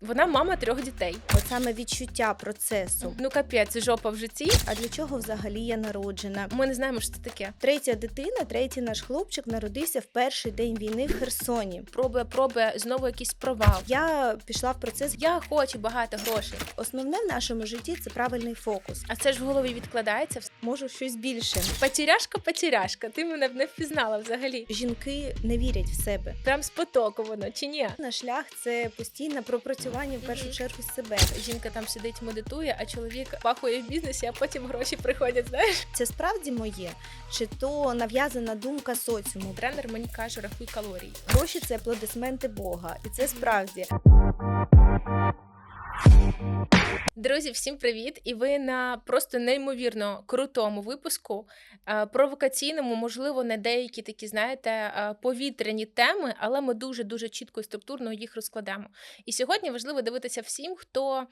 Вона мама трьох дітей. От саме відчуття процесу. Ну капець, жопа в житті. А для чого взагалі я народжена? Ми не знаємо, що це таке. Третя дитина, третій наш хлопчик народився в перший день війни в Херсоні. Пробує, пробує знову якийсь провал. Я пішла в процес. Я хочу багато грошей. Основне в нашому житті це правильний фокус. А це ж в голові відкладається. Можу щось більше. Потеряшка, потеряшка. Ти мене б не впізнала взагалі. Жінки не вірять в себе. Прям воно чи ні? Наш шлях це постійне пропрацювання в першу чергу себе. Жінка там сидить, медитує, а чоловік пахує в бізнесі, а потім гроші приходять. Знаєш, Це справді моє, чи то нав'язана думка соціуму. тренер мені каже, рахуй калорії. Гроші це аплодисменти Бога, і це справді. Друзі, всім привіт! І ви на просто неймовірно крутому випуску, е, провокаційному, можливо, не деякі такі, знаєте, е, повітряні теми, але ми дуже дуже чітко і структурно їх розкладемо. І сьогодні важливо дивитися всім, хто.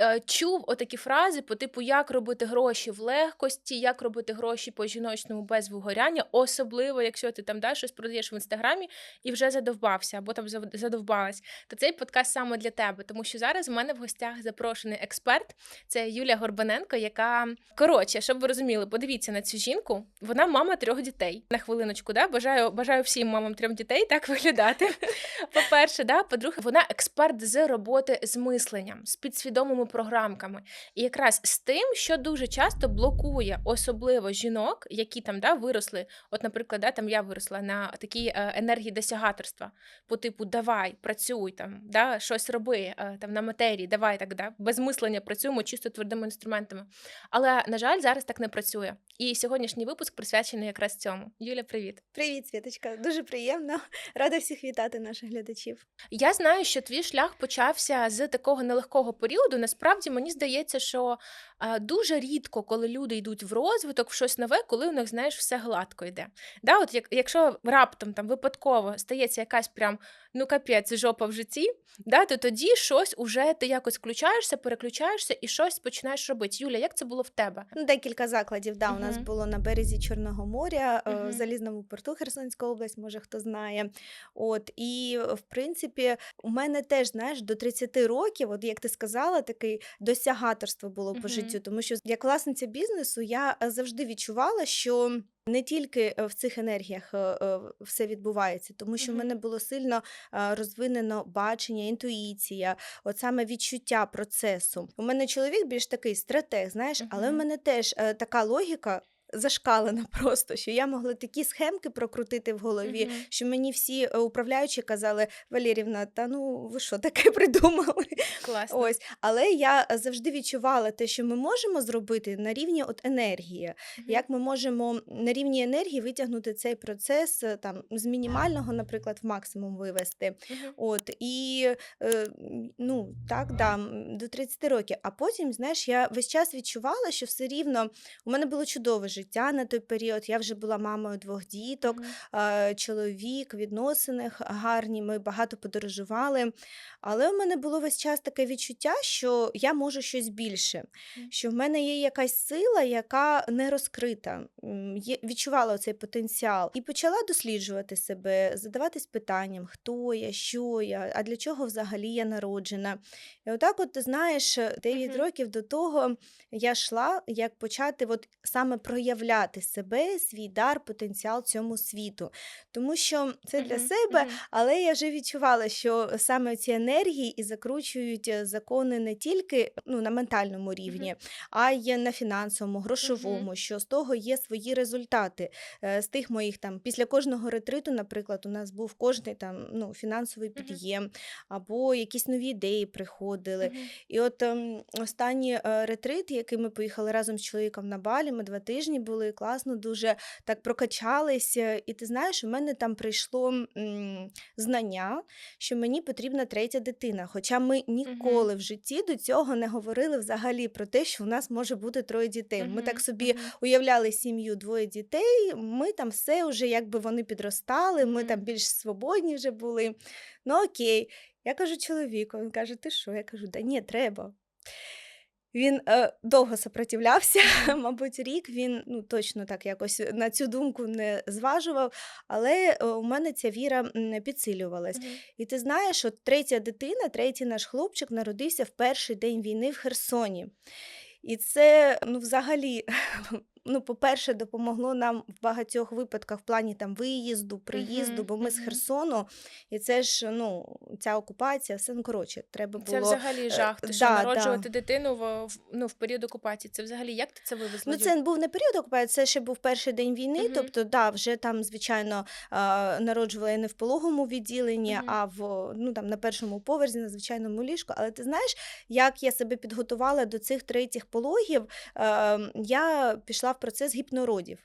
Е, Чув отакі фрази по типу, як робити гроші в легкості, як робити гроші по жіночному без вигоряння, особливо якщо ти там да, щось продаєш в інстаграмі і вже задовбався або там задовбалась, то цей подкаст саме для тебе, тому що зараз у мене в гостях запрошений експерт. Це Юлія Горбаненко, яка коротше, щоб ви розуміли, подивіться на цю жінку. Вона мама трьох дітей. На хвилиночку, да? бажаю, бажаю всім мамам трьох дітей так виглядати. По-перше, да, по-друге, вона експерт з роботи з мисленням, з підсвідомими програмками. І якраз з тим, що дуже часто блокує особливо жінок, які там да, виросли. От, наприклад, да, там я виросла на такій е, енергії досягаторства, по типу давай, працюй там, да, щось роби е, там на матерії, давай так, да, без мислення працюємо чисто твердими інструментами. Але на жаль, зараз так не працює. І сьогоднішній випуск присвячений якраз цьому. Юля, привіт. Привіт, Світочка. Дуже приємно. Рада всіх вітати наших глядачів. Я знаю, що твій шлях почався з такого нелегкого періоду. Насправді мені здається, що дуже рідко, коли люди йдуть в розвиток, в щось нове, коли у них знаєш все гладко йде. Да, от як, якщо раптом там випадково стається якась прям ну капець жопа в житті, да, то тоді щось уже ти якось включаєшся, переключаєшся і щось починаєш робити. Юля, як це було в тебе? Ну, декілька закладів. Да, у нас було на березі Чорного моря, е, Мгм. в залізному порту Херсонська область, може хто знає. От і в принципі, у мене теж знаєш до 30 років, от як ти сказала, такий досягаторство було по життю. Тому що як власниця бізнесу я е, завжди відчувала, що. Не тільки е, в цих енергіях е, все відбувається, тому що в мене було сильно розвинено бачення, інтуїція, от саме відчуття процесу. У мене чоловік більш такий стратег, знаєш, але в мене теж така логіка. Зашкалена просто, що я могла такі схемки прокрутити в голові, Мгм. що мені всі е, управляючі казали: Валерівна, та ну ви що таке придумали? Класно. Ось, але я завжди відчувала те, що ми можемо зробити на рівні от енергії. Мгм. Як ми можемо на рівні енергії витягнути цей процес е, там з мінімального, наприклад, в максимум вивести. Мгм. От і е, ну так, да, до 30 років. А потім, знаєш, я весь час відчувала, що все рівно у мене було чудове життя на той період. Я вже була мамою двох діток, е, чоловік, відносини гарні. Ми багато подорожували. Але у мене було весь час таке відчуття, що я можу щось більше, Мгм. що в мене є якась сила, яка не розкрита. Відчувала цей потенціал і почала досліджувати себе, задаватись питанням, хто я, що я, а для чого взагалі я народжена. І отак, от ти знаєш, 9 Мгм. років до того я йшла, як почати от саме проявляти себе, свій дар, потенціал цьому світу. Тому що це для себе, але я вже відчувала, що саме ці енергії і закручують е, закони не тільки ну, на ментальному рівні, а й на фінансовому, грошовому, що з того є свої результати. Е, З тих моїх там після кожного ретриту, наприклад, у нас був кожний там ну, фінансовий під'єм, або якісь нові ідеї приходили. І от ем, останній е, ретрит, який ми поїхали разом з чоловіком на Балі, ми два тижні були класно, дуже так прокачалися. І ти знаєш, у мене там прийшло м, знання, що мені потрібна третя дитина. Хоча ми ніколи в житті до цього не говорили взагалі про те, що у нас може бути троє дітей. Ми так собі Мгм. уявляли сім'ю двоє дітей. Ми там все вже якби вони підростали, ми там більш свободні вже були. Ну окей. Я кажу чоловіку, він каже, ти що? Я кажу, да ні, треба. Він е, довго сопротивлявся, мабуть, рік він ну точно так якось на цю думку не зважував. Але е, у мене ця віра підсилювалась. підсилювалась. Мгм. І ти знаєш, от третя дитина, третій наш хлопчик народився в перший день війни в Херсоні. І це ну, взагалі, ну, по-перше, допомогло нам в багатьох випадках в плані там виїзду, приїзду, бо ми з. Херсону, і це ж ну, ця окупація, все ну коротше, треба Це взагалі е, жах. Ти що да, да. народжувати дитину в, ну, в період окупації. Це взагалі як ти це вивезла? Ну, це був не період окупації, це ще був перший день війни. Мгм. Тобто, да, вже там, звичайно, народжувала я не в пологому відділенні, Мгм. а в ну там на першому поверсі, на звичайному ліжку. Але ти знаєш, як я себе підготувала до цих третіх пологів? Е, я пішла в процес гіпнородів.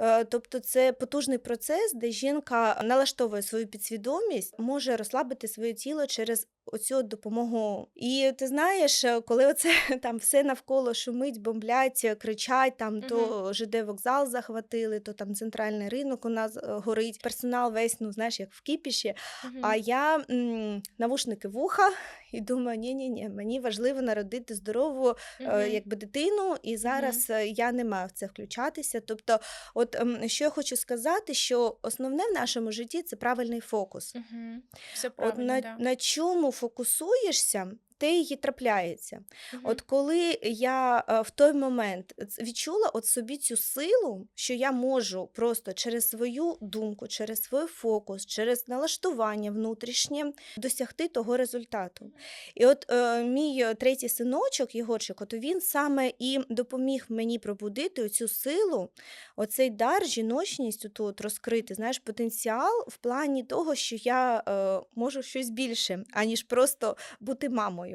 Е, Тобто це потужний процес, де жінка налаштовує свою підсвідомість, може розслабити своє тіло через оцю допомогу. І ти знаєш, е, коли оце там все навколо шумить, бомблять, е, кричать, там то ЖД вокзал захватили, то там центральний ринок у нас е, горить. Персонал весь, ну знаєш, як в кіпіші. Мгм. А я м, навушники вуха і думаю, ні, ні, ні, мені важливо народити здорову е, якби дитину, і зараз е, я не маю в це включатися. Тобто, от ем, що я хочу сказати, що основне в нашому житті це правильний фокус. Мгм. Все От на, да. на чому фокусуєшся, те її трапляється. Мгм. От коли я е, в той момент відчула от собі цю силу, що я можу просто через свою думку, через свій фокус, через налаштування внутрішнє досягти того результату. І от е, мій е, третій синочок, Єгорчик, от він саме і допоміг мені пробудити оцю силу, оцей дар, жіночність тут розкрити, знаєш, потенціал в плані того, що я е, можу щось більше, аніж просто бути мамою.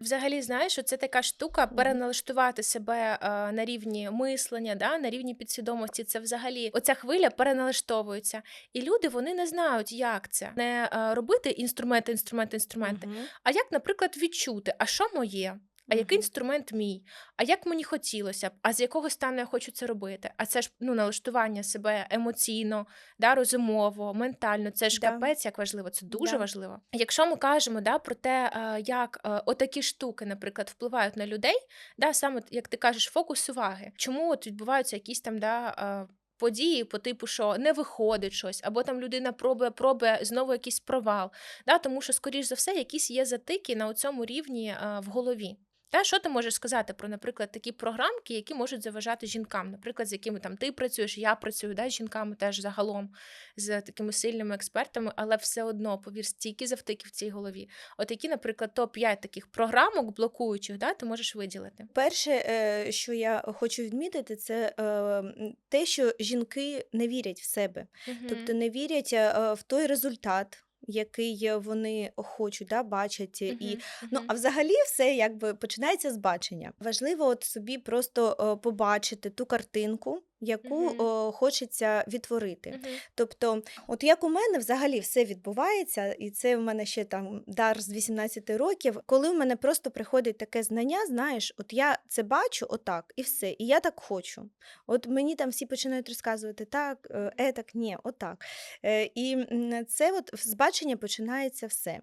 Взагалі, знаєш, це така штука переналаштувати себе е, на рівні мислення, да, на рівні підсвідомості. Це взагалі оця хвиля переналаштовується. І люди вони не знають, як це не е, робити інструменти, інструменти, інструменти. Мгм. А як, наприклад, відчути, а що моє? А який інструмент мій? А як мені хотілося б? А з якого стану я хочу це робити? А це ж ну налаштування себе емоційно, да, розумово, ментально. Це ж Да. капець, як важливо, це дуже Да. важливо. Якщо ми кажемо да, про те, е, як е, отакі штуки, наприклад, впливають на людей, да, саме як ти кажеш, фокус уваги. Чому от відбуваються якісь там да, е, події по типу, що не виходить щось, або там людина пробує, пробує знову якийсь провал. Да, тому що, скоріш за все, якісь є затики на цьому рівні е, в голові. Та що ти можеш сказати про, наприклад, такі програмки, які можуть заважати жінкам, наприклад, з якими там ти працюєш, я працюю, да, з жінками теж загалом з такими сильними експертами, але все одно, повір, стільки завтиків в цій голові. От які, наприклад, топ-5 таких програмок блокуючих, да, ти можеш виділити. Перше, е, що я хочу відмітити, це е, те, що жінки не вірять в себе, тобто не вірять е, в той результат. Який е, вони хочуть, да, бачать, е, і Ну, а взагалі все якби починається з бачення. Важливо от собі просто е, побачити ту картинку, яку Мгм. е, хочеться відтворити. Тобто, от як у мене взагалі все відбувається, і це в мене ще там дар з 18 років, коли в мене просто приходить таке знання, знаєш, от я це бачу отак, і все, і я так хочу. От мені там всі починають розказувати так, е, е так, ні, отак. Е, І це от з бачення починається все.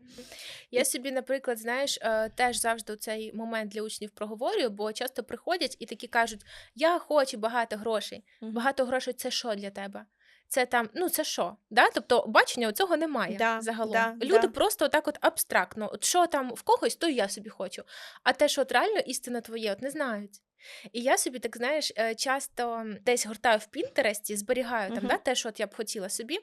Я собі, наприклад, знаєш, е, теж завжди у цей момент для учнів проговорюю, бо часто приходять і такі кажуть: Я хочу багато грошей. Мгм. Багато грошей це що для тебе? Це там, ну це що? Да? Тобто бачення цього немає Да, загалом. да, Люди да. просто отак от абстрактно. От що там в когось, то я собі хочу. А те, що от реально істина твоє, от не знають. І я собі, так знаєш, е, часто десь гортаю в Пінтересті, зберігаю там Мгм. да, те, що от я б хотіла собі,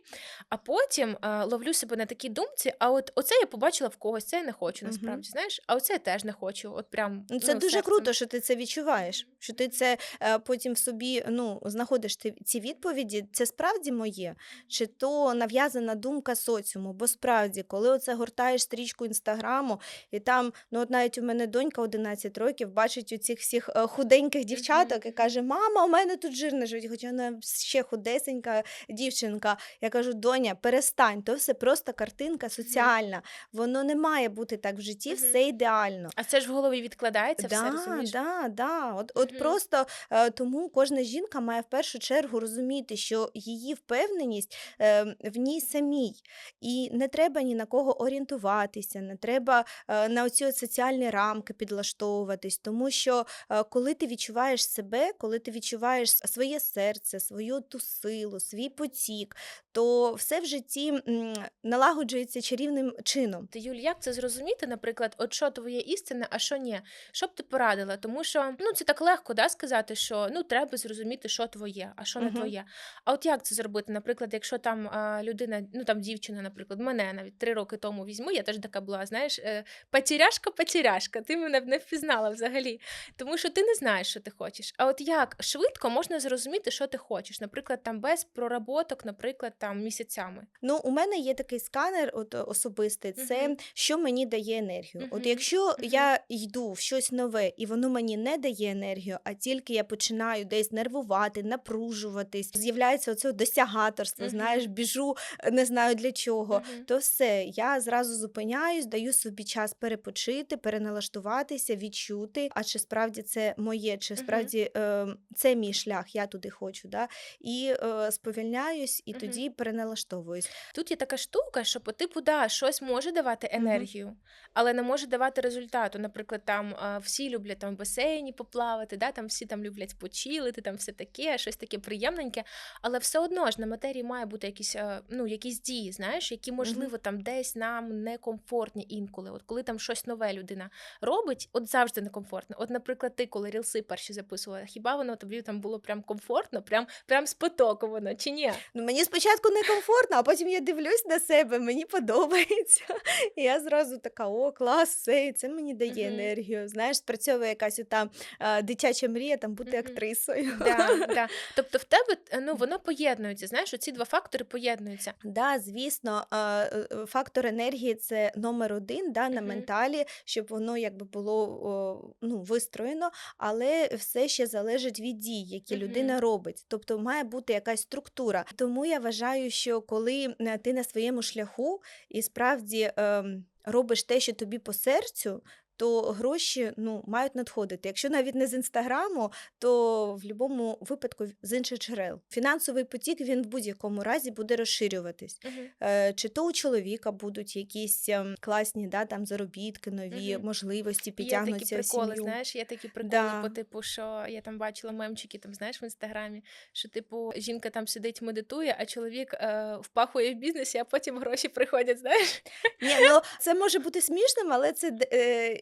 а потім е, ловлю себе на такій думці, а от оце я побачила в когось, це я не хочу насправді, знаєш, а оце я теж не хочу. От прям, Ну, це дуже серцем. круто, що ти це відчуваєш, що ти це е, потім в собі ну, знаходиш ти, ці відповіді. Це справді моє, чи то нав'язана думка соціуму. Бо справді, коли оце гортаєш стрічку інстаграму, і там, ну от навіть у мене донька 11 років бачить у цих всіх е, художників, худеньких дівчаток і каже: Мама, у мене тут жир на животі, хоча вона ще худесенька дівчинка. Я кажу, доня, перестань, то все просто картинка соціальна. Воно не має бути так в житті, все ідеально. А це ж в голові відкладається все, розумієш? да, да. От, от просто е, тому кожна жінка має в першу чергу розуміти, що її впевненість е, в ній самій, і не треба ні на кого орієнтуватися, не треба е, на оці соціальні рамки підлаштовуватись, тому що е, коли ти відчуваєш себе, коли ти відчуваєш своє серце, свою ту силу, свій потік, то все в житті налагоджується чарівним чином. Ти, Юль, як це зрозуміти, наприклад, от що твоє істина, а що ні? Що б ти порадила? Тому що ну це так легко да, сказати, що ну треба зрозуміти, що твоє, а що не Мгм. твоє. А от як це зробити? Наприклад, якщо там людина, ну там дівчина, наприклад, мене навіть три роки тому візьму, я теж така була, знаєш, е, потеряшка, потеряшка, ти мене б не впізнала взагалі. Тому що ти не знаєш, що ти хочеш. А от як швидко можна зрозуміти, що ти хочеш? Наприклад, там без проработок, наприклад, там місяцями. Ну, у мене є такий сканер, от особистий, це Мгм. що мені дає енергію. От Мгм, якщо мгм. я йду в щось нове і воно мені не дає енергію, а тільки я починаю десь нервувати, напружуватись, з'являється оце досягаторство, Мгм. знаєш, біжу, не знаю для чого. Мгм. То все, я зразу зупиняюсь, даю собі час перепочити, переналаштуватися, відчути, а чи справді це моє, чи справді е, це мій шлях, я туди хочу. Да? І е, сповільняюсь, і Мгм. тоді переналаштовуюсь. Тут є така штука, що по типу, да, щось може давати енергію, але не може давати результату. Наприклад, там всі люблять там в басейні поплавати, да, там всі там люблять почилити, там все таке, щось таке приємненьке. Але все одно ж на матерії має бути якісь, ну, якісь дії, знаєш, які, можливо, там десь нам некомфортні інколи. От коли там щось нове людина робить, от завжди некомфортно. От, наприклад, ти, коли рілси перші записувала, хіба воно тобі там було прям комфортно, прям, прям з потоку воно, чи ні? Ну, мені спочатку некомфортно, а потім я дивлюсь на себе, мені подобається. І я зразу така: о, клас, все, і це мені дає Мгм. енергію. Знаєш, спрацьовує якась ота а, дитяча мрія там бути Мгм. актрисою. Да, да. Тобто в тебе е, ну, воно поєднується, знаєш, оці два фактори поєднуються. Да, звісно, е, е, фактор енергії це номер один да, на Мгм. менталі, щоб воно якби було ну, вистроєно, але все ще залежить від дій, які людина робить. Тобто має бути якась структура. Тому я вважаю, що коли е, ти на своєму шляху і справді ем, робиш те, що тобі по серцю. То гроші ну мають надходити. Якщо навіть не з інстаграму, то в будь-якому випадку з інших джерел. Фінансовий потік він в будь-якому разі буде розширюватись. Е, Чи то у чоловіка будуть якісь ем, класні да, там заробітки, нові Мгм. можливості Є такі підтягнуться приколи, сім'ю. знаєш, є такі приколи, Да. по типу, що я там бачила мемчики, там знаєш в інстаграмі, що типу жінка там сидить, медитує, а чоловік е, впахує в бізнесі, а потім гроші приходять, знаєш? Ні, ну це може бути смішним, але це е,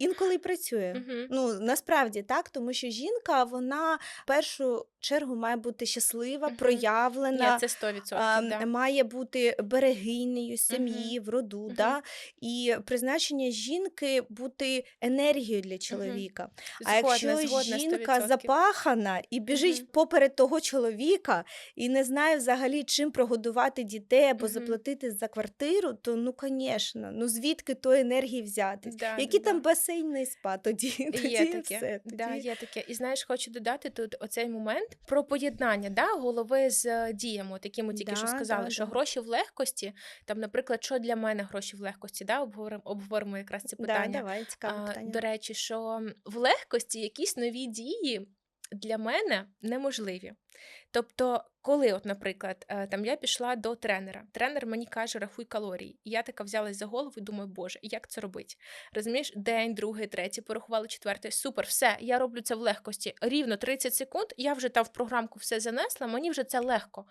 інколи й працює. Мгм. Ну насправді так, тому що жінка вона в першу чергу має бути щаслива. Ні, проявлена. це 100%, а, да. Має бути берегинею сім'ї, в роду, Мгм. да? і призначення жінки бути енергією для чоловіка. А Згодна, якщо згодна, жінка 100%. запахана і біжить Мгм. поперед того чоловіка і не знає взагалі, чим прогодувати дітей або Мгм. заплатити за квартиру, то ну, звісно, ну звідки тої енергії взяти? Да, Які да, там да. Басейн і спа тоді? тоді Є таке, все. да, є таке. І знаєш, хочу додати тут оцей момент про поєднання да, голови з е, діями, от які ми тільки що сказали, да, що да. гроші в легкості, там, наприклад, що для мене гроші в легкості, да, обговоримо, обговоримо якраз це Да, давай, цікаве А, питання. До речі, що в легкості якісь нові дії для мене неможливі. Тобто, коли, от, наприклад, е, там я пішла до тренера, тренер мені каже, рахуй калорії. І я така взялась за голову і думаю, боже, як це робити? Розумієш, день, другий, третій, порахувала четвертий. Супер, все, я роблю це в легкості. Рівно 30 секунд, я вже там в програмку все занесла, мені вже це легко.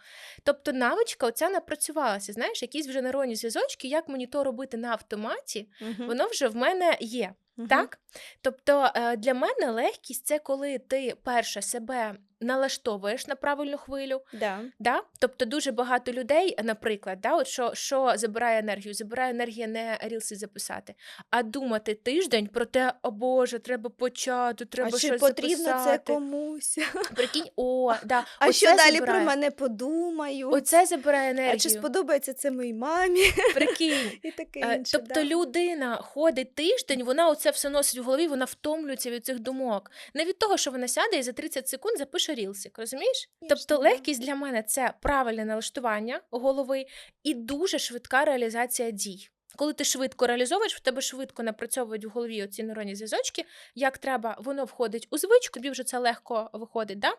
Тобто навичка оця напрацювалася. Знаєш, якісь вже нейронні зв'язочки, як мені то робити на автоматі, Мгм. воно вже в мене є. Так? Тобто е, для мене легкість це коли ти перше себе налаштовуєш на правильну хвилю. Да. Да? Тобто дуже багато людей, наприклад, да, от що, що забирає енергію? Забирає енергія не рілси записати, а думати тиждень про те, о Боже, треба почати, треба а чи щось потрібно записати. це комусь? Прикинь, о, да, А оце що далі забирає. про мене подумають? Оце забирає енергію. А чи сподобається це моїй мамі? Прикинь. І таке Е, інше. Тобто да. людина ходить тиждень, вона оце все носить в голові, вона втомлюється від цих думок. Не від того, що вона сяде і за 30 секунд запише рілсик, розумієш? Тобто легкість для мене це правильне налаштування голови і дуже швидка реалізація дій. Коли ти швидко реалізовуєш, в тебе швидко напрацьовують в голові оці нейронні зв'язочки, як треба, воно входить у звичку, тобі вже це легко виходить, да?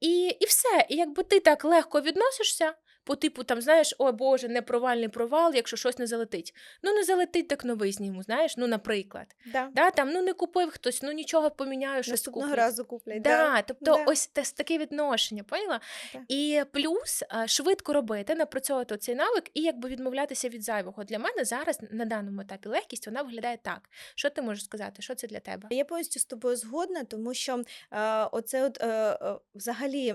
І, і все. І якби ти так легко відносишся, по типу, там, знаєш, о Боже, не провальний провал, якщо щось не залетить. Ну, не залетить, так новий зніму, знаєш, ну, наприклад. Да. Да, там, ну не купив хтось, ну нічого поміняю, щось Наступного куплю. разу куплять. Да, тобто Да. ось те, таке відношення, поняла? Так. І плюс швидко робити, напрацьовувати цей навик і якби відмовлятися від зайвого. Для мене зараз на даному етапі легкість вона виглядає так. Що ти можеш сказати? Що це для тебе? Я повністю з тобою згодна, тому що е, оце от, е, е, взагалі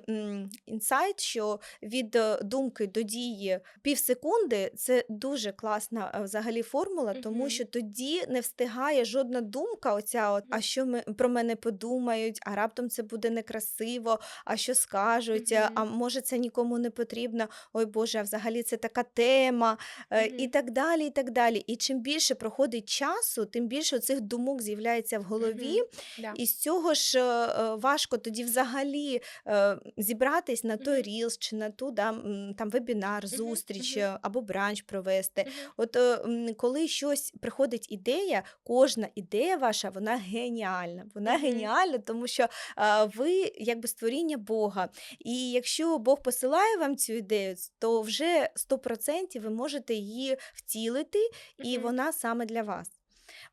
інсайт, що від е, думки до дії пів секунди це дуже класна е, взагалі формула, тому що тоді не встигає жодна думка, оця от, а що ми про мене подумають, а раптом це буде некрасиво, а що скажуть, а, а може це нікому не потрібно. Ой Боже, а взагалі це така тема, е, і так далі. І так далі. І чим більше проходить часу, тим більше цих думок з'являється в голові. Да. і з цього ж е, е, важко тоді взагалі е, зібратись на той Мгм. рілс чи на ту да, м, там вебінар, зустріч або бранч провести. От е, коли щось приходить ідея, кожна ідея ваша вона геніальна. Вона геніальна, тому що ви якби створіння Бога. І якщо Бог посилає вам цю ідею, то вже 100% ви можете її втілити, і вона саме для вас.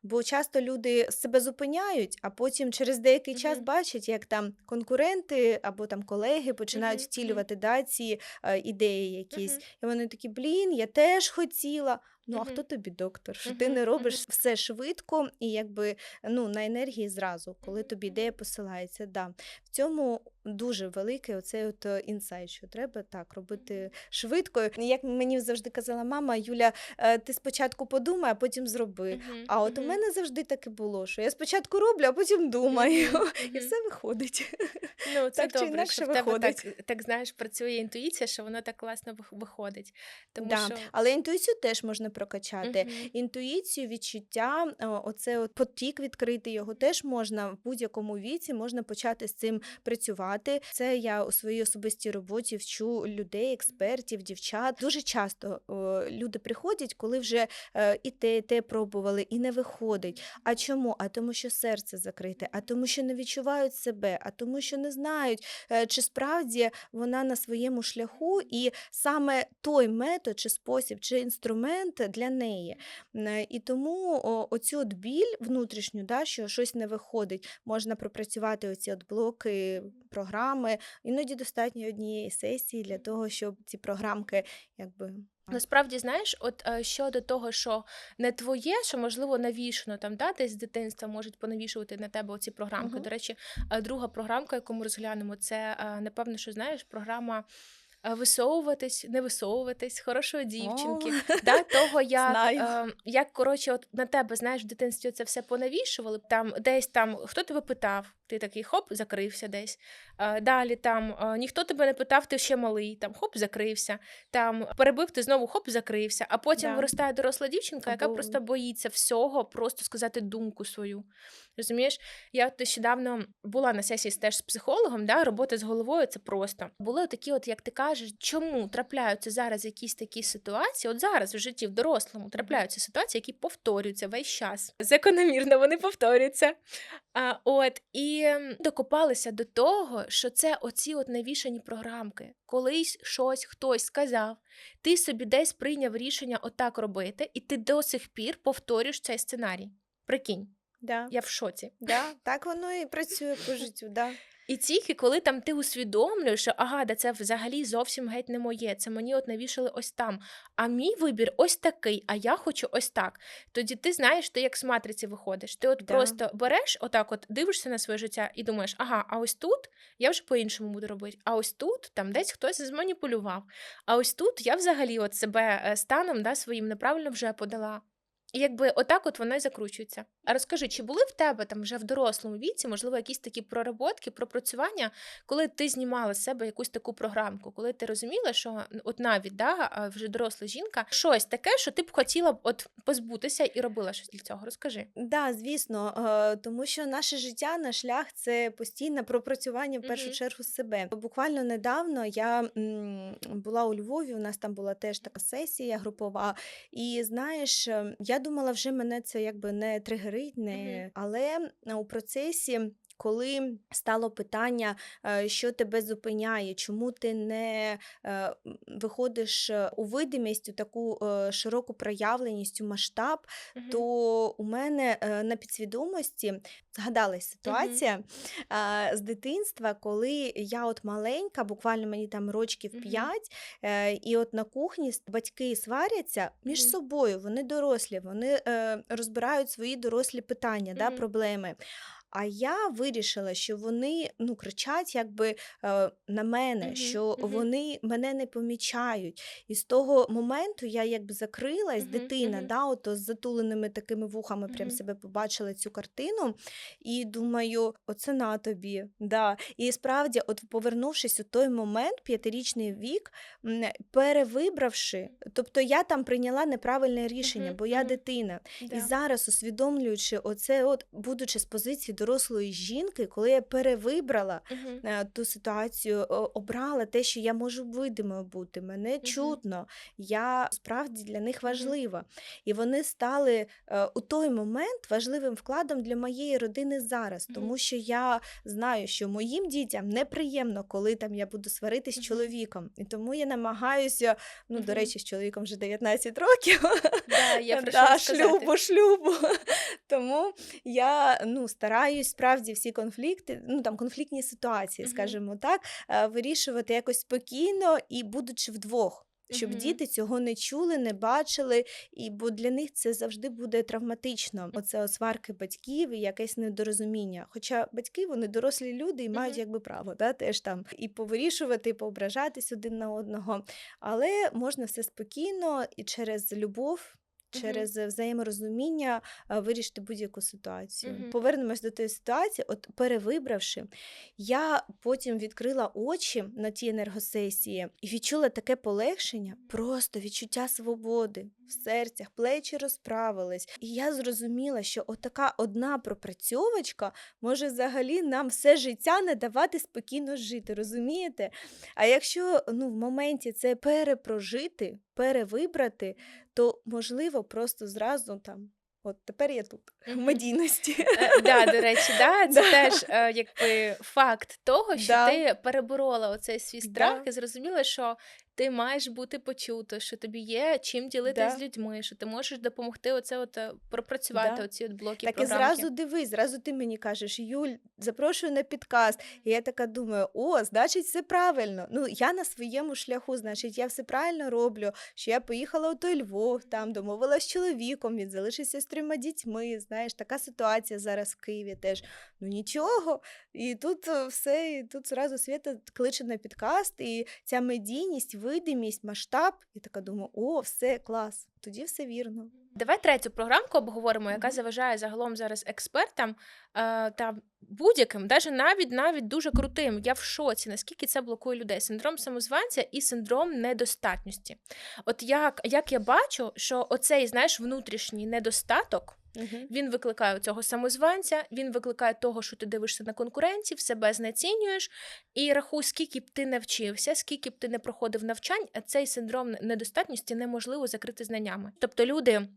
Бо часто люди себе зупиняють, а потім через деякий час бачать, як там конкуренти або там колеги починають mm -hmm. втілювати да, ці е, ідеї якісь. Мгм. І вони такі, блін, я теж хотіла. Ну, а хто тобі доктор? Що ти не робиш все швидко і якби ну, на енергії зразу, коли тобі ідея посилається. Да. В цьому дуже великий оцей от е, інсайт, що треба так робити швидко. Як мені завжди казала мама, Юля, е, ти спочатку подумай, а потім зроби. А от у мене завжди так і було, що я спочатку роблю, а потім думаю, і все виходить. Ну, це Так чи інакше що в тебе виходить. так, так знаєш, працює інтуїція, що воно так класно виходить. Тому Да. що Але інтуїцію теж можна прокачати. Мгм. Інтуїцію, відчуття, оце от потік відкрити його теж можна в будь-якому віці, можна почати з цим працювати. Це я у своїй особистій роботі вчу людей, експертів, дівчат. Дуже часто о, люди приходять, коли вже е, і те, і те пробували, і не виходить. А чому? А тому, що серце закрите, а тому, що не відчувають себе, а тому, що не знають, е, чи справді вона на своєму шляху, і саме той метод, чи спосіб, чи інструмент для неї. І тому оцю от біль внутрішню, да, що щось не виходить, можна пропрацювати оці от блоки, програми. Іноді достатньо однієї сесії для того, щоб ці програмки якби. Насправді, знаєш, от е, щодо того, що не твоє, що можливо навішано там, да, десь з дитинства можуть понавішувати на тебе оці програмки. Мгм. До речі, е, друга програмка, яку ми розглянемо, це е, напевно, що знаєш, програма. Висовуватись, не висовуватись, хорошої дівчинки, О, да, того, як, е, як коротше, от на тебе, знаєш, в дитинстві це все понавішували. Там десь там хто тебе питав, ти такий хоп, закрився десь. Е, далі там е, ніхто тебе не питав, ти ще малий, там хоп, закрився. Там перебив, ти знову хоп, закрився. А потім Да. виростає доросла дівчинка, яка Або- просто боїться всього, просто сказати думку свою. Розумієш? Я от нещодавно була на сесії теж з психологом, да, робота з головою це просто. Були такі, от як ти кажеш, чому трапляються зараз якісь такі ситуації? От зараз в житті в дорослому трапляються ситуації, які повторюються весь час. Закономірно вони повторюються. А, от і ем, докопалися до того, що це оці от навішані програмки. Колись щось хтось сказав, ти собі десь прийняв рішення отак робити, і ти до сих пір повторюєш цей сценарій. Прикинь, Да. я в шоці. Да, так воно і працює по життю. Да. І тільки коли там ти усвідомлюєш, що ага, да це взагалі зовсім геть не моє. Це мені от навішали ось там. А мій вибір ось такий, а я хочу ось так. Тоді ти знаєш, ти як з матриці виходиш. Ти от Да. просто береш, отак, от дивишся на своє життя і думаєш, ага, а ось тут я вже по-іншому буду робити. А ось тут там десь хтось зманіпулював. А ось тут я взагалі от себе е, станом да, своїм неправильно вже подала. І якби отак от воно і закручується. А розкажи, чи були в тебе там вже в дорослому віці, можливо, якісь такі проработки, пропрацювання, коли ти знімала з себе якусь таку програмку, коли ти розуміла, що от навіть да, вже доросла жінка, щось таке, що ти б хотіла б от позбутися і робила щось для цього. Розкажи. Да, звісно, е, тому що наше життя, наш шлях це постійне пропрацювання в першу Мгм. чергу себе. Буквально недавно я була у Львові, у нас там була теж така сесія групова. І знаєш, е, я думала, вже мене це якби не тригерить, не... Мгм. але е, у процесі. Коли стало питання, е, що тебе зупиняє, чому ти не е, виходиш е, у видимість, у таку широку проявленість, у масштаб, Мгм. то у мене на підсвідомості згадалась ситуація а, з дитинства, коли я от маленька, буквально мені там рочків Мгм. 5, е, і от на кухні батьки сваряться між Мгм. собою, вони дорослі, вони розбирають свої дорослі питання, да, проблеми. А я вирішила, що вони ну, кричать якби е, на мене, Мгм, що мгм. вони мене не помічають. І з того моменту я якби закрилась, Мгм, дитина, мгм. да, ото з затуленими такими вухами, прям себе побачила цю картину, і думаю, оце на тобі. Да. І справді, от повернувшись у той момент, п'ятирічний вік, перевибравши, тобто я там прийняла неправильне рішення, Мгм, бо я дитина. Да. І зараз, усвідомлюючи оце, от, будучи з позиції дорослої жінки, коли я перевибрала Мгм. е, ту ситуацію, обрала те, що я можу видимою бути, мене чутно, я справді для них важлива. І вони стали е, у той момент важливим вкладом для моєї родини зараз, Мгм. тому що я знаю, що моїм дітям неприємно, коли там я буду сваритись з Мгм. чоловіком. І тому я намагаюся, ну, до речі, з чоловіком вже 19 років. Да, я Да, шлюбу, шлюбу. Тому я ну, стараюсь справді всі конфлікти, ну там конфліктні ситуації, скажімо так, е, вирішувати якось спокійно і будучи вдвох. Щоб Мгм. діти цього не чули, не бачили, і бо для них це завжди буде травматично. Оце от сварки батьків і якесь недорозуміння. Хоча батьки вони дорослі люди і мають Мгм. якби право, да, теж там і повирішувати, і поображатись один на одного. Але можна все спокійно і через любов. Через взаєморозуміння вирішити будь-яку ситуацію. Повернемось до тої ситуації, от перевибравши, я потім відкрила очі на ті енергосесії і відчула таке полегшення, просто відчуття свободи в серцях, плечі розправились. І я зрозуміла, що отака одна пропрацьовочка може взагалі нам все життя не давати спокійно жити, розумієте? А якщо ну, в моменті це перепрожити, перевибрати, то можливо просто зразу там. От тепер я тут в медійності. Е, Да, до речі, да, це теж е, якби факт того, що ти переборола оцей свій страх і зрозуміла, що ти маєш бути почуто, що тобі є чим ділитись Да. з людьми, що ти можеш допомогти оце от е, пропрацювати Да. оці от блоки Так і зразу дивись, зразу ти мені кажеш, Юль, запрошую на підкаст. І я така думаю, о, значить, все правильно. Ну, я на своєму шляху, значить, я все правильно роблю. Що я поїхала у той Львов, там домовилась з чоловіком, він залишився з трьома дітьми. Знаєш, така ситуація зараз в Києві теж. Ну нічого. І тут е, все, і тут зразу Свята кличе на підкаст, і ця медійність, видимість, масштаб. І така думаю, о, все клас. Тоді все вірно. Давай третю програмку обговоримо, яка заважає загалом зараз експертам е, та будь-яким, даже навіть навіть дуже крутим. Я в шоці, наскільки це блокує людей. Синдром самозванця і синдром недостатності. От як, як я бачу, що оцей, знаєш, внутрішній недостаток. Угу. Він викликає цього самозванця, він викликає того, що ти дивишся на конкуренції, себе знецінюєш і рахуй, скільки б ти не вчився, скільки б ти не проходив навчань, а цей синдром недостатності неможливо закрити знаннями. Тобто люди.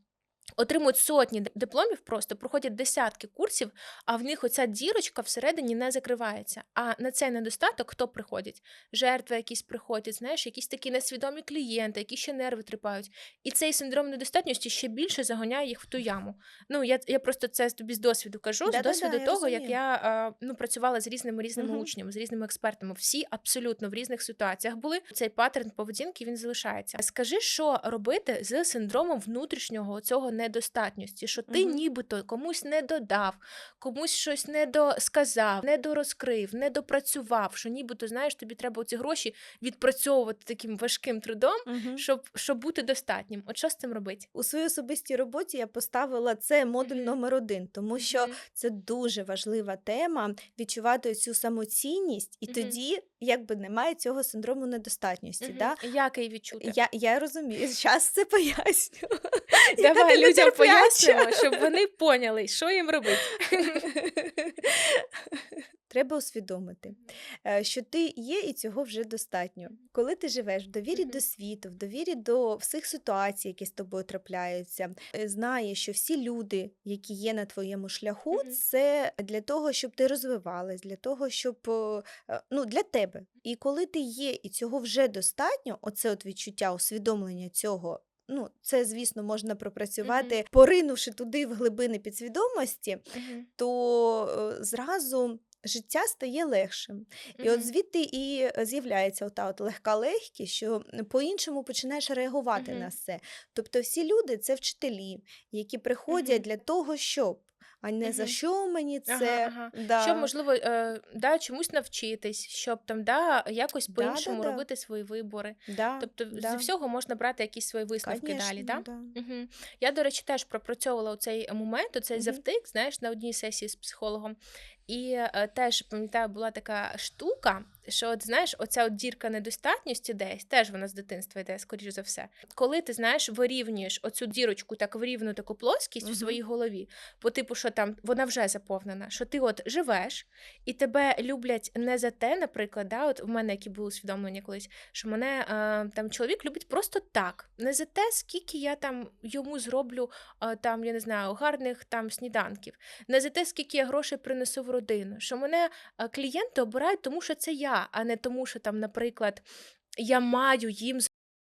Отримують сотні дипломів, просто проходять десятки курсів, а в них оця дірочка всередині не закривається. А на цей недостаток хто приходять? Жертви якісь приходять, знаєш, якісь такі несвідомі клієнти, які ще нерви тріпають. І цей синдром недостатності ще більше заганяє їх в ту яму. Ну я, я просто це тобі з досвіду кажу, з Да-да-да, досвіду я того, як я ну, працювала з різними різними Мгм. учнями, з різними експертами. Всі абсолютно в різних ситуаціях були. Цей паттерн поведінки він залишається. Скажи, що робити з синдромом внутрішнього цього недостатності, що ти Мгм. нібито комусь не додав, комусь щось не досказав, не дорозкрив, не допрацював. Що нібито знаєш, тобі треба ці гроші відпрацьовувати таким важким трудом, Мгм. щоб, щоб бути достатнім. От що з цим робити? У своїй особистій роботі я поставила це модуль номер один, тому що це дуже важлива тема відчувати цю самоцінність, і тоді якби немає цього синдрому недостатності. Угу. Да? Як її відчути? Я, я розумію, зараз це поясню. Давай я людям пояснимо, щоб вони поняли, що їм робити. Треба усвідомити, що ти є і цього вже достатньо. Коли ти живеш в довірі Мгм. до світу, в довірі до всіх ситуацій, які з тобою трапляються, е, знаєш, що всі люди, які є на твоєму шляху, Мгм. це для того, щоб ти розвивалась, для того, щоб е, е, ну, для тебе. І коли ти є, і цього вже достатньо, оце от відчуття, усвідомлення цього. Ну, це, звісно, можна пропрацювати, поринувши туди в глибини підсвідомості, Мгм. то е, зразу життя стає легшим. І от звідти і е, з'являється ота от легка легкість, що по-іншому починаєш реагувати Мгм. на все. Тобто всі люди це вчителі, які приходять для того, щоб, а не за що мені це. ага. Да. Щоб, можливо, е, да, чомусь навчитись, щоб там да, якось по-іншому да, да. робити свої вибори. Да, Тобто да. зі всього можна брати якісь свої висновки далі. Конечно, Да? да. Угу. Я, до речі, теж пропрацьовувала цей момент, оцей Мгм. завтик, знаєш, на одній сесії з психологом. І е, теж пам'ятаю, була така штука, що от знаєш, оця от дірка недостатності десь, теж вона з дитинства йде, скоріш за все. Коли ти знаєш, вирівнюєш оцю дірочку так в рівну таку плоскість Мгм. в своїй голові, по типу, що там вона вже заповнена, що ти от живеш, і тебе люблять не за те, наприклад, да, от в мене які були усвідомлення колись, що мене е, там чоловік любить просто так, не за те, скільки я там йому зроблю е, там, я не знаю, гарних там сніданків, не за те, скільки я грошей принесу в родину. Що мене е, клієнти обирають, тому що це я, а не тому, що там, наприклад, я маю їм